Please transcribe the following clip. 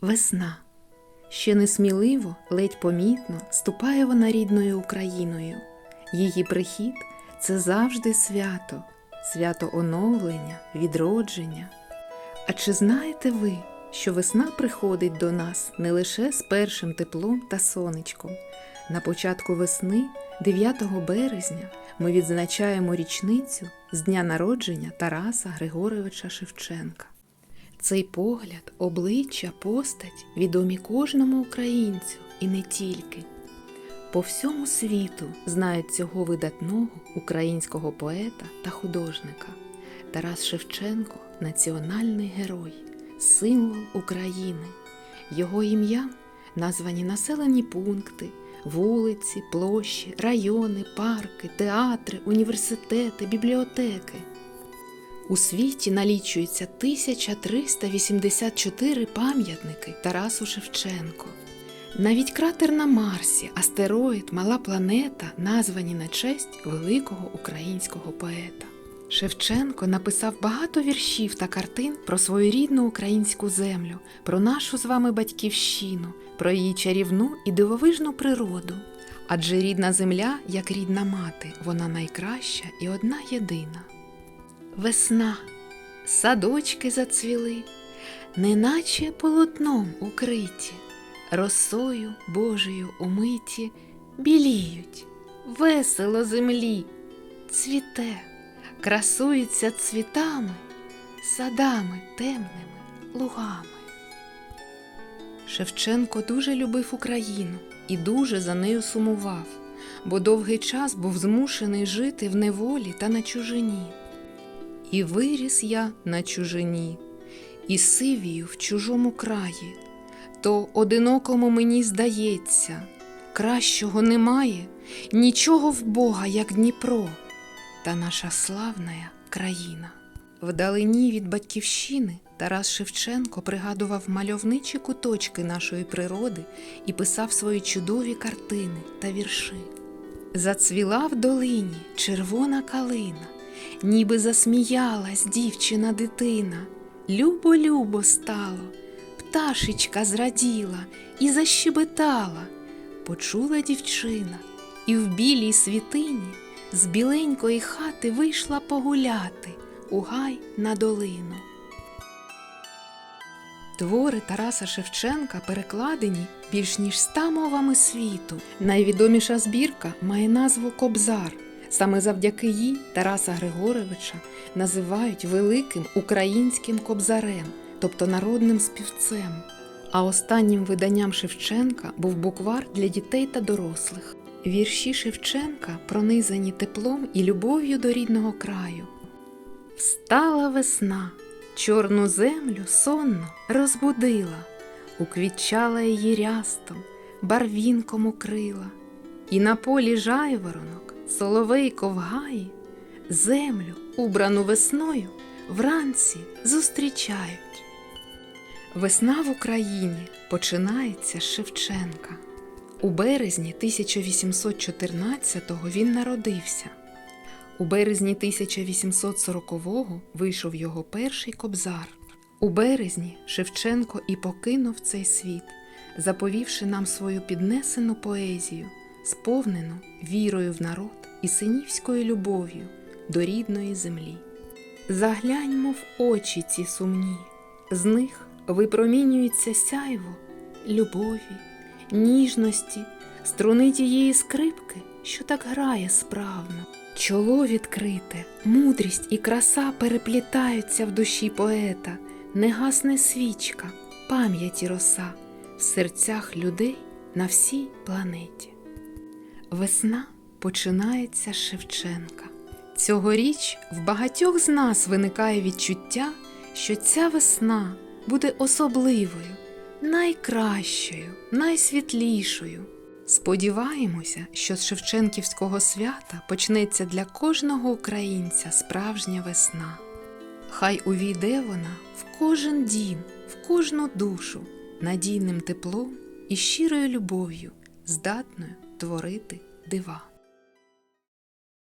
Весна. Ще несміливо, ледь помітно ступає вона рідною Україною. Її прихід це завжди свято, свято оновлення, відродження. А чи знаєте ви, що весна приходить до нас не лише з першим теплом та сонечком? На початку весни, 9 березня, ми відзначаємо річницю з дня народження Тараса Григоровича Шевченка. Цей погляд, обличчя, постать відомі кожному українцю і не тільки. По всьому світу знають цього видатного українського поета та художника. Тарас Шевченко національний герой, символ України. Його ім'ям названі населені пункти, вулиці, площі, райони, парки, театри, університети, бібліотеки. У світі налічується 1384 пам'ятники Тарасу Шевченко. Навіть кратер на Марсі, астероїд, мала планета названі на честь великого українського поета. Шевченко написав багато віршів та картин про свою рідну українську землю, про нашу з вами батьківщину, про її чарівну і дивовижну природу. Адже рідна земля, як рідна мати, вона найкраща і одна єдина. Весна, садочки зацвіли, неначе полотном укриті, росою Божою умиті, біліють, весело землі, цвіте, красується цвітами, садами темними, лугами. Шевченко дуже любив Україну і дуже за нею сумував, бо довгий час був змушений жити в неволі та на чужині. І виріс я на чужині, і сивію в чужому краї, то одинокому мені здається, кращого немає, нічого в Бога, як Дніпро, та наша славна країна. Вдалині від батьківщини Тарас Шевченко пригадував мальовничі куточки нашої природи і писав свої чудові картини та вірши. Зацвіла в долині червона калина, ніби засміялась дівчина дитина. Любо-любо стало, пташечка зраділа і защебетала. Почула дівчина, і в білій світині з біленької хати вийшла погуляти у гай на долину. Твори Тараса Шевченка перекладені більш ніж ста мовами світу. Найвідоміша збірка має назву Кобзар. Саме завдяки їй Тараса Григоровича називають великим українським кобзарем, тобто народним співцем. А останнім виданням Шевченка був буквар для дітей та дорослих. Вірші Шевченка пронизані теплом і любов'ю до рідного краю. Встала весна, чорну землю сонно розбудила, уквітчала її рястом, барвінком укрила, і на полі жайворонок, соловейко в гаї, землю, убрану весною, вранці зустрічають. Весна в Україні починається з Шевченка. У березні 1814-го він народився. У березні 1840-го вийшов його перший кобзар. У березні Шевченко і покинув цей світ, заповівши нам свою піднесену поезію, сповнену вірою в народ і синівською любов'ю до рідної землі. Загляньмо в очі ці сумні, з них випромінюється сяйво любові, ніжності, струни тієї скрипки, що так грає справно. Чоло відкрите, мудрість і краса переплітаються в душі поета, не гасне свічка, пам'яті роса в серцях людей на всій планеті. Весна починається Шевченка. Цьогоріч в багатьох з нас виникає відчуття, що ця весна буде особливою, найкращою, найсвітлішою. Сподіваємося, що з Шевченківського свята почнеться для кожного українця справжня весна. Хай увійде вона в кожен дім, в кожну душу, надійним теплом і щирою любов'ю, здатною творити дива.